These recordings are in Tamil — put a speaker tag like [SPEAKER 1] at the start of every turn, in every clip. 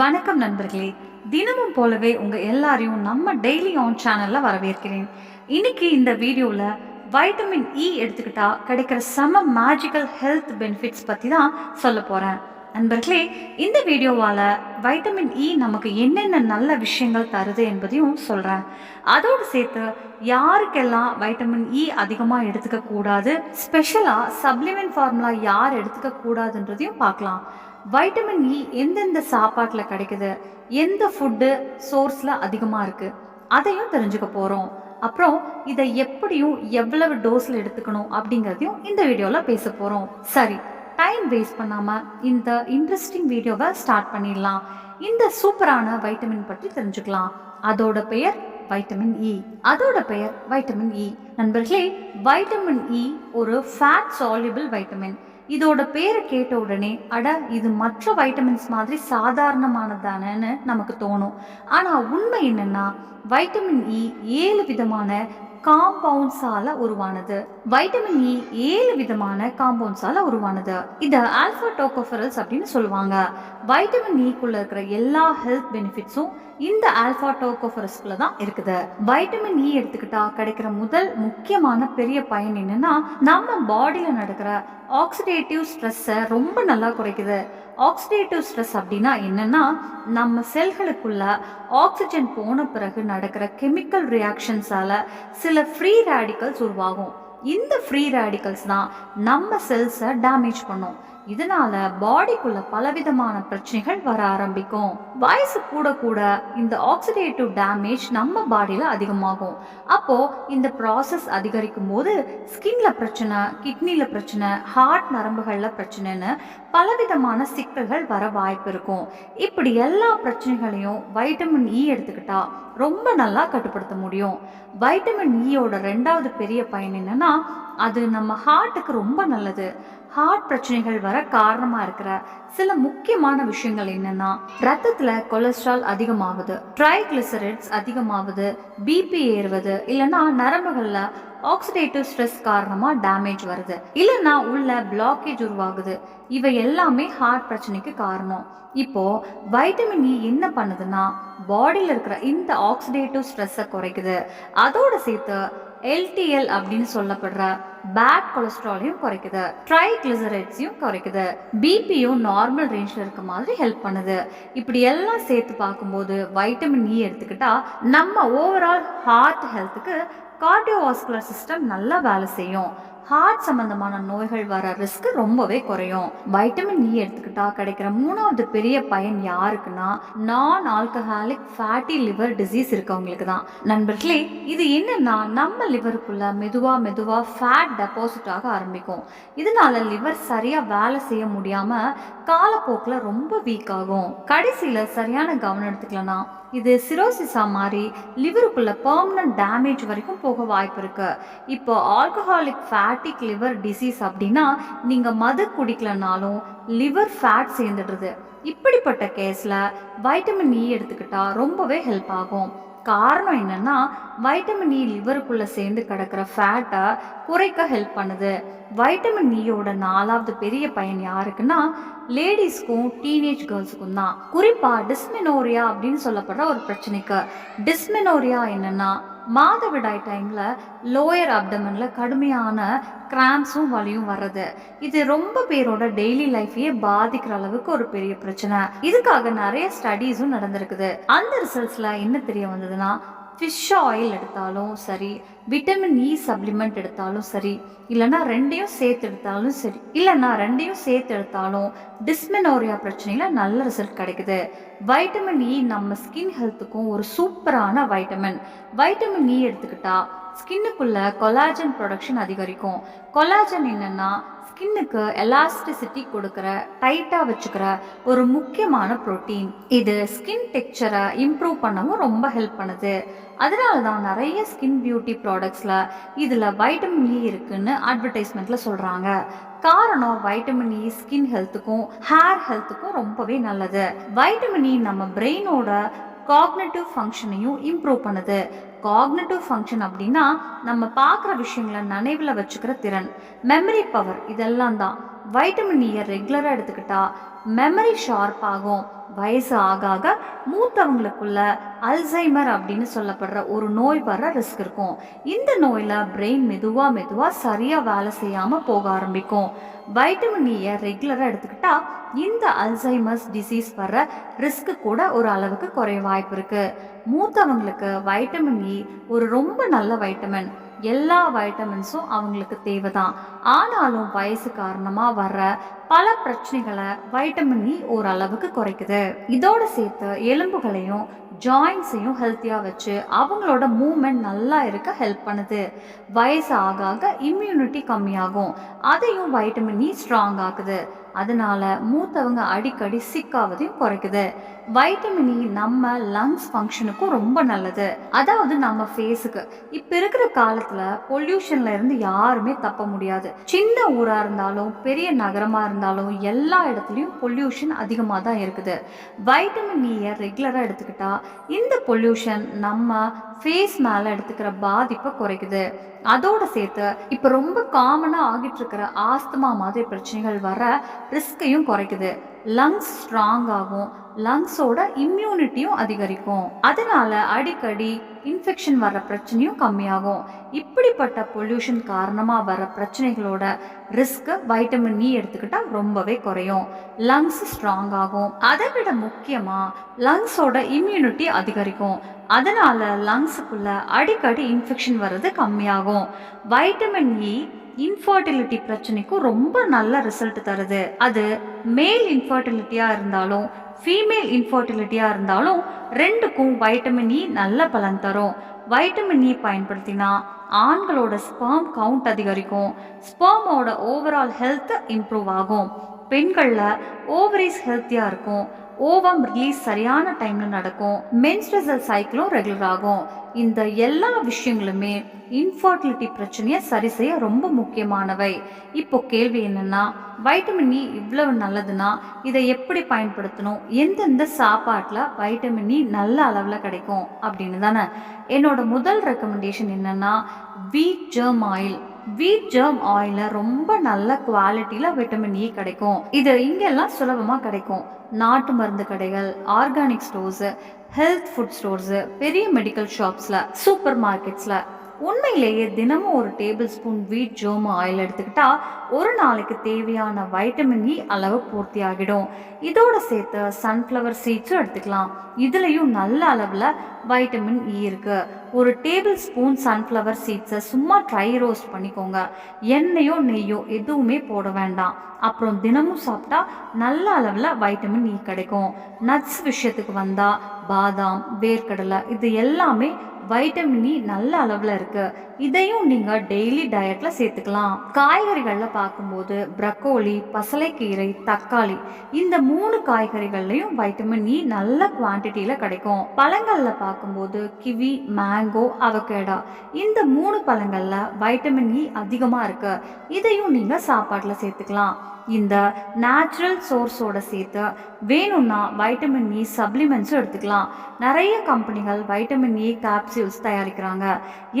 [SPEAKER 1] வணக்கம் நண்பர்களே. தினமும் போலவே உங்கள் எல்லாரையும் நம்ம டெய்லி ஆன் சேனலில் வரவேற்கிறேன். இன்னைக்கு இந்த வீடியோவில் வைட்டமின் இ e எடுத்துக்கிட்டா கிடைக்கிற செம மேஜிக்கல் ஹெல்த் பெனிஃபிட்ஸ் பற்றி தான் சொல்ல போகிறேன் நண்பர்களே இந்த வீடியோவால் வைட்டமின் இ e நமக்கு என்னென்ன நல்ல விஷயங்கள் தருது என்பதையும் சொல்கிறேன் அதோடு சேர்த்து யாருக்கெல்லாம் வைட்டமின் இ e அதிகமாக எடுத்துக்க கூடாது ஸ்பெஷலாக சப்ளிமெண்ட் ஃபார்முலா யார் எடுத்துக்க கூடாதுன்றதையும் பார்க்கலாம். வைட்டமின் இ e எந்தெந்த சாப்பாட்டில் கிடைக்குது? எந்த ஃபுட்டு சோர்ஸில் அதிகமாக இருக்குது அதையும் தெரிஞ்சுக்க போகிறோம் அப்புறம் இதை எப்படியும் எவ்வளவு டோஸில் எடுத்துக்கணும் அப்படிங்கிறதையும் இந்த வீடியோவில் பேச போகிறோம் சரி டைம் வேஸ்ட் பண்ணாமல் இந்த இன்ட்ரெஸ்டிங் வீடியோவை ஸ்டார்ட் பண்ணிடலாம். இந்த சூப்பரான வைட்டமின் பற்றி தெரிஞ்சுக்கலாம். அதோட பெயர் வைட்டமின் இ e. அதோட பெயர் வைட்டமின் இ e. நண்பர்களே வைட்டமின் இ ஒரு ஃபேட் சால்யூபிள் வைட்டமின் இதோட பேரை கேட்ட உடனே அட இது மற்ற வைட்டமின்ஸ் மாதிரி சாதாரணமானதானன்னு நமக்கு தோணும். ஆனால் உண்மை என்னன்னா வைட்டமின் இ e ஏழு விதமான காம்பவுண்ட்ஸால உருவானது. வைட்டமின் இ e ஏழு விதமான காம்பவுண்ட்ஸால உருவானது. இதை ஆல்பா டோகோஃபரல்ஸ் அப்படின்னு சொல்லுவாங்க. வைட்டமின் இக்குள்ள e இருக்கிற எல்லா ஹெல்த் பெனிஃபிட்ஸும் இந்த ஆல்பா டோகோஃபரஸ்குள்ள தான் இருக்குது. வைட்டமின் இ e எடுத்துக்கிட்டா கிடைக்கிற முதல் முக்கியமான பெரிய பயன் என்னன்னா நம்ம பாடியில நடக்கிற ஆக்சிடேட்டிவ் ஸ்ட்ரெஸ்ஸை ரொம்ப நல்லா குறைக்குது. ஆக்சிடேட்டிவ் ஸ்ட்ரெஸ் அப்படின்னா என்னன்னா நம்ம செல்களுக்குள்ள ஆக்சிஜன் போன பிறகு நடக்கிற கெமிக்கல் ரியாக்ஷன்ஸால சில ஃப்ரீ ரேடிக்கல்ஸ் உருவாகும். இந்த ஃப்ரீ ரேடிக்கல்ஸ் தான் நம்ம செல்ஸை டேமேஜ் பண்ணும். இதனால பாடிக்குள்ள பலவிதமான பிரச்சனைகள் வர ஆரம்பிக்கும். வயசு கூட கூட இந்த ஆக்சிடேட்டிவ் டேமேஜ் நம்ம பாடியில அதிகமாகும். அப்போ இந்த ப்ராசஸ் அதிகரிக்கும் போது ஸ்கின்ல பிரச்சனை கிட்னில பிரச்சனை ஹார்ட் நரம்புகள்ல பிரச்சனைன்னு பலவிதமான சிக்கல்கள் வர வாய்ப்பு இருக்கும். இப்படி எல்லா பிரச்சனைகளையும் வைட்டமின் இ e எடுத்துக்கிட்டா ரொம்ப நல்லா கட்டுப்படுத்த முடியும். வைட்டமின் இயோட e ரெண்டாவது பெரிய பயன் என்னன்னா அது நம்ம ஹார்ட்டுக்கு ரொம்ப நல்லது. ஹார்ட் பிரச்சனைகள் வர காரணமா இருக்கிற சில முக்கியமான விஷயங்கள் என்னன்னா ரத்தத்துல கொலஸ்ட்ரால் அதிகமாகுது ட்ரைகிளிசரைட்ஸ் அதிகமாகுது பிபி ஏறுவது இல்லைன்னா நரம்புகள்ல ஆக்சிடேட்டிவ் ஸ்ட்ரெஸ் காரணமா டேமேஜ் வருது இல்லைன்னா உள்ள பிளாக்கேஜ் உருவாகுது. இவை எல்லாமே ஹார்ட் பிரச்சனைக்கு காரணம். இப்போ வைட்டமின் இ e என்ன பண்ணுதுன்னா பாடியில் இருக்கிற இந்த ஆக்சிடேட்டிவ் ஸ்ட்ரெஸ்ஸை குறைக்குது. அதோட சேர்த்து எல்டிஎல் அப்படின்னு சொல்லப்படுற பேட் கொலஸ்ட்ராலையும் குறைக்குது. ட்ரைக்ளிசரைட்ஸையும் குறைக்குது. பிபியும் நார்மல் ரேஞ்சில் இருக்க மாதிரி ஹெல்ப் பண்ணுது. இப்படி எல்லாம் சேர்த்து பார்க்கும்போது வைட்டமின் இ e எடுத்துக்கிட்டா நம்ம ஓவரால் ஹார்ட் ஹெல்த்துக்கு கார்டியோவாஸ்குலர் சிஸ்டம் நல்லா வேலை செய்யும். ஹார்ட் சம்பந்தமான நோய்கள் வர ரிஸ்க் ரொம்பவே குறையும். வைட்டமின் இ e எடுத்துக்கிட்டா கிடைக்கிற மூணாவது பெரிய பயன் யாருக்குன்னா நான் ஆல்கஹாலிக் ஃபேட்டி லிவர் டிசீஸ் இருக்கவங்களுக்கு தான். நண்பர்களே இது என்னன்னா நம்ம லிவருக்குள்ள மெதுவா மெதுவா ஃபேட் டெபாசிட் ஆக ஆரம்பிக்கும். இதனால லிவர் சரியா வேலை செய்ய முடியாம காலப்போக்கில் ரொம்ப வீக் ஆகும். கடைசியில் சரியான கவனம் எடுத்துக்கலன்னா இது சிரோசிஸா மாதிரி லிவருக்குள்ள பர்மனன்ட் டேமேஜ் வரைக்கும் போக வாய்ப்பு இருக்கு. இப்போ ஆல்கஹாலிக் ஃபேட்டிக் லிவர் டிசீஸ் அப்படின்னா நீங்க மது குடிக்கலனாலும் லிவர் ஃபேட் சேர்ந்துடுறது இப்படிப்பட்ட கேஸ்ல வைட்டமின் இ எடுத்துக்கிட்டா ரொம்பவே ஹெல்ப் ஆகும். காரணம் என்னென்னா வைட்டமின் இ e லிவருக்குள்ளே சேர்ந்து கிடக்கிற ஃபேட்டை குறைக்க ஹெல்ப் பண்ணுது. வைட்டமின் இயோட e நாலாவது பெரிய பயன் யாருக்குன்னா லேடிஸ்க்கும் டீனேஜ் கேர்ள்ஸுக்கும் தான். குறிப்பா டிஸ்மெனோரியா அப்படின்னு சொல்லப்படுற ஒரு பிரச்சனைக்கு. டிஸ்மெனோரியா என்னென்னா மாதவிடாய் டைமில் லோயர் அப்டமனில் கடுமையான கிராம்ஸும் வலியும் வர்றது. இது ரொம்ப பேரோட டெய்லி லைஃபையே பாதிக்கிற அளவுக்கு ஒரு பெரிய பிரச்சனை. இதுக்காக நிறைய ஸ்டடீஸும் நடந்திருக்குது. அந்த ரிசல்ட்ஸில் என்ன தெரிய வந்ததுன்னா ஃபிஷ் ஆயில் எடுத்தாலும் சரி விட்டமின் இ சப்ளிமெண்ட் எடுத்தாலும் சரி இல்லைன்னா ரெண்டையும் சேர்த்து எடுத்தாலும் சரி இல்லைன்னா ரெண்டையும் சேர்த்து எடுத்தாலும் டிஸ்மெனோரியா பிரச்சனையில் நல்ல ரிசல்ட் கிடைக்குது. வைட்டமின் இ e நம்ம ஸ்கின் ஹெல்த்துக்கும் ஒரு சூப்பரான வைட்டமின் வைட்டமின் இ e எடுத்துக்கிட்டால் ஸ்கின்னுக்குள்ள கொலாஜன் ப்ரொடக்ஷன் அதிகரிக்கும். கொலாஜன் என்னன்னா ஸ்கின்னுக்கு எலாஸ்டிசிட்டி கொடுக்குற டைட்டாக வச்சுக்கிற ஒரு முக்கியமான ப்ரோட்டீன் இது ஸ்கின் டெக்ஸ்சரை இம்ப்ரூவ் பண்ணவும் ரொம்ப ஹெல்ப் பண்ணுது. அதனால தான் நிறைய ஸ்கின் பியூட்டி ப்ராடக்ட்ஸில் இதில் வைட்டமின் இ இருக்குன்னு அட்வர்டைஸ்மெண்ட்டில் சொல்கிறாங்க காரணம் வைட்டமின் இ ஸ்கின் ஹெல்த்துக்கும் ஹேர் ஹெல்த்துக்கும் ரொம்பவே நல்லது. வைட்டமின் இ e நம்ம பிரெயினோட காக்னேட்டிவ் ஃபங்க்ஷனையும் இம்ப்ரூவ் பண்ணுது. காக்னேட்டிவ் ஃபங்க்ஷன் அப்படின்னா நம்ம பார்க்குற விஷயங்களை நினைவில் வச்சுக்கிற திறன். மெமரி பவர் இதெல்லாம் தான். வைட்டமின் இயை ரெகுலராக எடுத்துக்கிட்டா மெமரி ஷார்ப் ஆகும். வயசு ஆக ஆக மூத்தவங்களுக்குள்ள அல்சைமர் அப்படின்னு சொல்லப்படுற ஒரு நோய் வர ரிஸ்க் இருக்கும். இந்த நோயில் பிரெயின் மெதுவாக மெதுவாக சரியாக வேலை செய்யாமல் போக ஆரம்பிக்கும். வைட்டமின் இயை ரெகுலராக எடுத்துக்கிட்டா இந்த அல்சைமர்ஸ் டிசீஸ் வர ரிஸ்க்கு கூட ஒரு அளவுக்கு குறைய வாய்ப்பு இருக்குது மூத்தவங்களுக்கு வைட்டமின் இ e ஒரு ரொம்ப நல்ல வைட்டமின் எல்லா வைட்டமின்ஸும் அவங்களுக்கு தேவை தான் ஆனாலும் வயசு காரணமாக வர்ற பல பிரச்சனைகளை வைட்டமின் இ e ஓரளவுக்கு குறைக்குது. இதோடு சேர்த்து எலும்புகளையும் ஜாயின்ஸையும் ஹெல்த்தியாக வச்சு அவங்களோட மூமெண்ட் நல்லா இருக்க ஹெல்ப் பண்ணுது. வயசு ஆக ஆக இம்யூனிட்டி கம்மியாகும். அதையும் வைட்டமின் இ ஸ்ட்ராங் ஆகுது அதனால மூத்தவங்க அடிக்கடி சிக்காவதையும் குறைக்குது. வைட்டமின் இ e நம்ம லங்ஸ் ஃபங்க்ஷனுக்கும் ரொம்ப நல்லது. அதாவது நம்ம ஃபேஸுக்கு இப்போ இருக்கிற காலத்தில் பொல்யூஷன்ல இருந்து யாருமே தப்ப முடியாது. சின்ன ஊராக இருந்தாலும் பெரிய நகரமாக இருந்தாலும் எல்லா இடத்துலையும் பொல்யூஷன் அதிகமாக தான் இருக்குது. வைட்டமின் இயை ரெகுலராக எடுத்துக்கிட்டா இந்த பொல்யூஷன் நம்ம ஃபேஸ் மேலே எடுத்துக்கிற பாதிப்பை குறைக்குது. அதோட சேர்த்து இப்போ ரொம்ப காமனாக ஆகிட்டு இருக்கிற ஆஸ்துமா மாதிரி பிரச்சனைகள் வர ரிஸ்கையும் குறைக்குது. லங்ஸ் ஸ்ட்ராங் ஆகும். லங்ஸோட இம்யூனிட்டியும் அதிகரிக்கும். அதனால அடிக்கடி இன்ஃபெக்ஷன் வர பிரச்சனையும் கம்மியாகும். இப்படிப்பட்ட பொல்யூஷன் காரணமாக வர பிரச்சனைகளோட ரிஸ்க்கு வைட்டமின் இ e எடுத்துக்கிட்டால் ரொம்பவே குறையும். லங்ஸ் ஸ்ட்ராங் ஆகும். அதை விட முக்கியமாக லங்ஸோட இம்யூனிட்டி அதிகரிக்கும். அதனால லங்ஸுக்குள்ள அடிக்கடி இன்ஃபெக்ஷன் வர்றது கம்மியாகும். வைட்டமின் இ e இன்ஃபர்டிலிட்டி பிரச்சனைக்கும் ரொம்ப நல்ல ரிசல்ட் தருது. அது மேல் இன்ஃபர்டிலிட்டியாக இருந்தாலும் ஃபீமேல் இன்ஃபர்டிலிட்டியாக இருந்தாலும் ரெண்டுக்கும் வைட்டமின் இ e நல்ல பலன் தரும். வைட்டமின் இ e பயன்படுத்தினா ஆண்களோட ஸ்பாம் கவுண்ட் அதிகரிக்கும். ஸ்பெர்மோட ஓவரால் ஹெல்த் இம்ப்ரூவ் ஆகும். பெண்களில் ஓவரிஸ் ஹெல்த்தியாக இருக்கும். ஓவம் ரிலீஸ் சரியான டைமில் நடக்கும். மென்ஸ்ட்ரல் சைக்கிளும் ரெகுலர் ஆகும். இந்த எல்லா விஷயங்களுமே இன்ஃபர்டிலிட்டி பிரச்சனையை சரி செய்ய ரொம்ப முக்கியமானவை. இப்போ கேள்வி என்னன்னா வைட்டமின் இ e இவ்வளவு நல்லதுன்னா இதை எப்படி பயன்படுத்தணும்? எந்தெந்த சாப்பாட்டில் வைட்டமின் இ e நல்ல அளவில் கிடைக்கும்? அப்படின்னு தானே. என்னோட முதல் ரெக்கமெண்டேஷன் என்னன்னா வீட் ஜெர்ம் ஆயில் வீட் ஜெர்ம் ஆயிலில் ரொம்ப நல்ல குவாலிட்டியில் விட்டமின் இ கிடைக்கும். இது இங்கெல்லாம் சுலபமாக கிடைக்கும். நாட்டு மருந்து கடைகள் organic stores health food stores பெரிய மெடிக்கல் ஷாப்ஸில் சூப்பர் மார்க்கெட்ஸில் உண்மையிலேயே தினமும் ஒரு டேபிள் ஸ்பூன் வீட் ஜோம ஆயில் எடுத்துக்கிட்டா ஒரு நாளைக்கு தேவையான வைட்டமின் இ e அளவு பூர்த்தி ஆகிடும் இதோட சேர்த்து சன்ஃப்ளவர் சீட்ஸும் எடுத்துக்கலாம். இதுலேயும் நல்ல அளவில் வைட்டமின் இ e இருக்கு. ஒரு டேபிள் ஸ்பூன் சன்ஃப்ளவர் சீட்ஸை சும்மா ட்ரை ரோஸ்ட் பண்ணிக்கோங்க. எண்ணெயோ நெய்யோ எதுவுமே போட வேண்டாம். அப்புறம் தினமும் சாப்பிட்டா நல்ல அளவில் வைட்டமின் இ கிடைக்கும். நட்ஸ் விஷயத்துக்கு வந்தால் பாதாம் வேர்க்கடலை இது எல்லாமே வைட்டமின் இ e நல்ல அளவில் இருக்கு. இதையும் நீங்கள் டெய்லி டயட்டில் சேர்த்துக்கலாம். காய்கறிகளில் பார்க்கும்போது ப்ரக்கோலி பசலைக்கீரை தக்காளி இந்த மூணு காய்கறிகள்லையும் வைட்டமின் இ e நல்ல குவான்டிட்டியில் கிடைக்கும். பழங்களில் பார்க்கும்போது கிவி மேங்கோ அவகேடா இந்த மூணு பழங்களில் வைட்டமின் இ e அதிகமாக இருக்கு. இதையும் நீங்கள் சாப்பாட்டில் சேர்த்துக்கலாம். இந்த நேச்சுரல் சோர்ஸோட சேர்த்து வேணும்னா வைட்டமின் இ சப்ளிமெண்ட்ஸும் எடுத்துக்கலாம். நிறைய கம்பெனிகள் வைட்டமின் இ கேப்சியூல்ஸ் தயாரிக்கிறாங்க.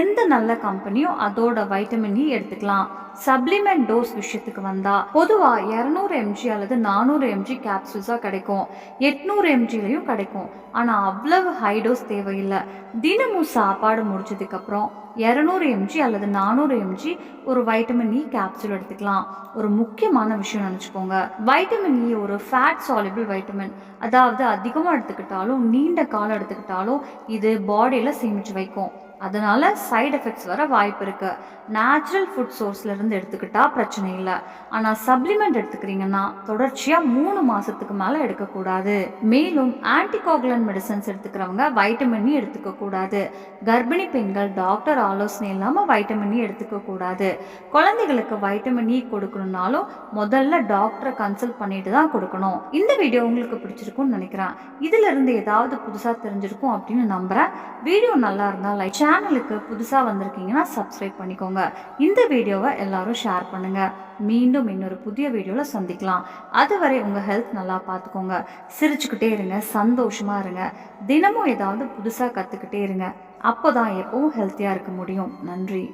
[SPEAKER 1] எந்த நல்ல கம்பெனியும் அதோட வைட்டமின் இ e எடுத்துக்கலாம். சப்ளிமெண்ட் டோஸ் விஷயத்துக்கு வந்தால் பொதுவாக இரநூறு எம்ஜி அல்லது நானூறு எம்ஜி கேப்சூல்ஸாக கிடைக்கும். எட்நூறு எம்ஜிலையும் கிடைக்கும். ஆனால் அவ்வளவு ஹை டோஸ் தேவையில்லை. தினமும் சாப்பாடு முடிச்சதுக்கப்புறம் இரநூறு எம்ஜி அல்லது நானூறு எம்ஜி ஒரு வைட்டமின் இ கேப்சூல் எடுத்துக்கலாம். ஒரு முக்கியமான விஷயம் நினச்சிக்கோங்க. வைட்டமின் இ e ஒரு ஃபேட் சாலிபிள் வைட்டமின் அதாவது அதிகமாக எடுத்துக்கிட்டாலும் நீண்ட காலம் எடுத்துக்கிட்டாலும் இது பாடியில் சேமித்து வைக்கும். அதனால் சைடு எஃபெக்ட்ஸ் வர வாய்ப்பு இருக்குது நேச்சுரல் ஃபுட் சோர்ஸ்லேருந்து எடுத்துக்கிட்டால் பிரச்சனை இல்லை. ஆனால் சப்ளிமெண்ட் எடுத்துக்கிறீங்கன்னா தொடர்ச்சியாக மூணு மாதத்துக்கு மேலே எடுக்கக்கூடாது. மேலும் ஆன்டிகோகுலன் மெடிசன்ஸ் எடுத்துக்கிறவங்க வைட்டமின் e எடுத்துக்கக்கூடாது. கர்ப்பிணி பெண்கள் டாக்டர் ஆலோசனை இல்லாமல் வைட்டமின் e எடுத்துக்கக்கூடாது. குழந்தைகளுக்கு வைட்டமின் இ e கொடுக்கணும்னாலும் முதல்ல டாக்டரை கன்சல்ட் பண்ணிட்டு தான் கொடுக்கணும். இந்த வீடியோ உங்களுக்கு பிடிச்சிருக்கும்னு நினைக்கிறேன். இதிலிருந்து ஏதாவது புதுசாக தெரிஞ்சிருக்கும் அப்படின்னு நம்புகிறேன் வீடியோ நல்லா இருந்தால் லைக் சேனலுக்கு புதுசாக வந்திருக்கீங்கன்னா சப்ஸ்கிரைப் பண்ணிக்கோங்க. இந்த வீடியோவை எல்லாரும் ஷேர் பண்ணுங்கள் மீண்டும் இன்னொரு புதிய வீடியோவில் சந்திக்கலாம். அதுவரை உங்கள் ஹெல்த் நல்லா பார்த்துக்கோங்க. சிரிச்சுக்கிட்டே இருங்க சந்தோஷமாக இருங்க. தினமும் ஏதாவது புதுசாக கற்றுக்கிட்டே இருங்க. அப்போ தான் எப்பவும் ஹெல்த்தியாக இருக்க முடியும். நன்றி.